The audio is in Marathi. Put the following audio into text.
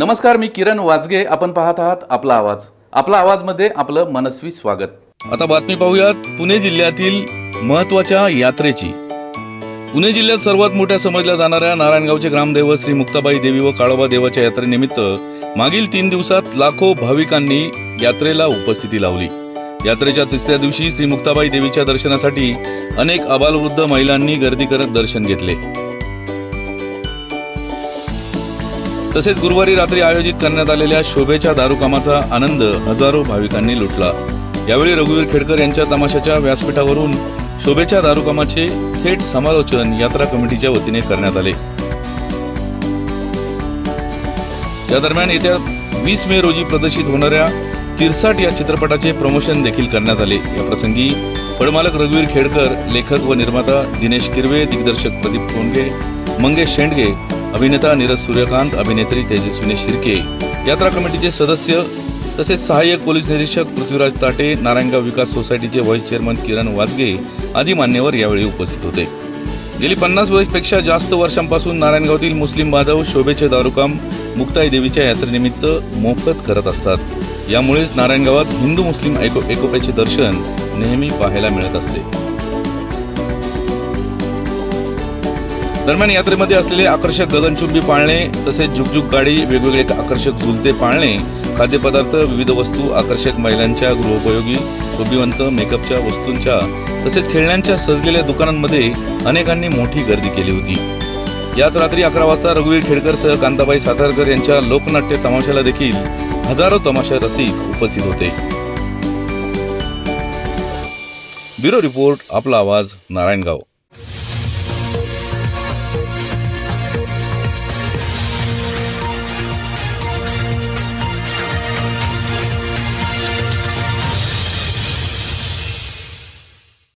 नमस्कार मी किरण वाजगे. आपण पाहत आहात आपला आवाज. आपला आवाजमध्ये आपलं मनस्वी स्वागत. आता बातमी पाहूयात पुणे जिल्ह्यातील महत्त्वाच्या यात्रेची. पुणे जिल्ह्यात सर्वात मोठ्या समजल्या जाणाऱ्या नारायणगावचे ग्रामदेव श्री मुक्ताबाई देवी व काळोबा देवाच्या यात्रेनिमित्त मागील तीन दिवसात लाखो भाविकांनी यात्रेला उपस्थिती लावली. यात्रेच्या तिसऱ्या दिवशी श्री मुक्ताबाई देवीच्या दर्शनासाठी अनेक अबालवृद्ध महिलांनी गर्दी करत दर्शन घेतले. तसेच गुरुवारी रात्री आयोजित करण्यात आलेल्या शोभेच्या दारुकामाचा आनंद हजारो भाविकांनी लुटला. यावेळी रघुवीर खेडकर यांच्या तमाशाच्या व्यासपीठावरून शोभेच्या दारुकामाचे थेट समालोचन यात्रा कमिटीच्या वतीने करण्यात आले. या दरम्यान येत्या वीस मे रोजी प्रदर्शित होणाऱ्या तिरसाट या चित्रपटाचे प्रमोशन देखील करण्यात आले. या प्रसंगी फळमालक रघुवीर खेडकर लेखक व निर्माता दिनेश किरवे दिग्दर्शक प्रदीप कोंडगे मंगेश शेंडगे अभिनेता नीरज सूर्यकांत अभिनेत्री तेजस्विनी शिर्के यात्रा कमिटीचे सदस्य तसेच सहाय्यक पोलीस निरीक्षक पृथ्वीराज ताटे नारायणगाव विकास सोसायटीचे व्हाईस चेअरमन किरण वाजगे आदी मान्यवर यावेळी उपस्थित होते. गेली पन्नास वर्षपेक्षा जास्त वर्षांपासून नारायणगावतील मुस्लिम बांधव शोभेचे दारुकाम मुक्ताई देवीच्या यात्रेनिमित्त मोफत करत असतात. यामुळेच नारायणगावात हिंदू मुस्लिम ऐको एकोप्याचे दर्शन नेहमी पाहायला मिळत असते. दरम्यान यात्रेमध्ये असलेले आकर्षक गगनचुंबी पाळणे तसेच झुकझुक गाडी वेगवेगळे आकर्षक झुलते पाळणे खाद्यपदार्थ विविध वस्तू आकर्षक महिलांच्या गृहोपयोगी शोभिवंत मेकअपच्या वस्तूंच्या तसेच खेळण्यांच्या सजलेल्या दुकानांमध्ये अनेकांनी मोठी गर्दी केली होती. याच रात्री अकरा वाजता रघुवीर खेडकर सह कांताबाई सातारकर यांच्या लोकनाट्य तमाशाला देखील हजारो तमाशा रसिक उपस्थित होते. ब्युरो रिपोर्ट आपला आवाज नारायणगाव.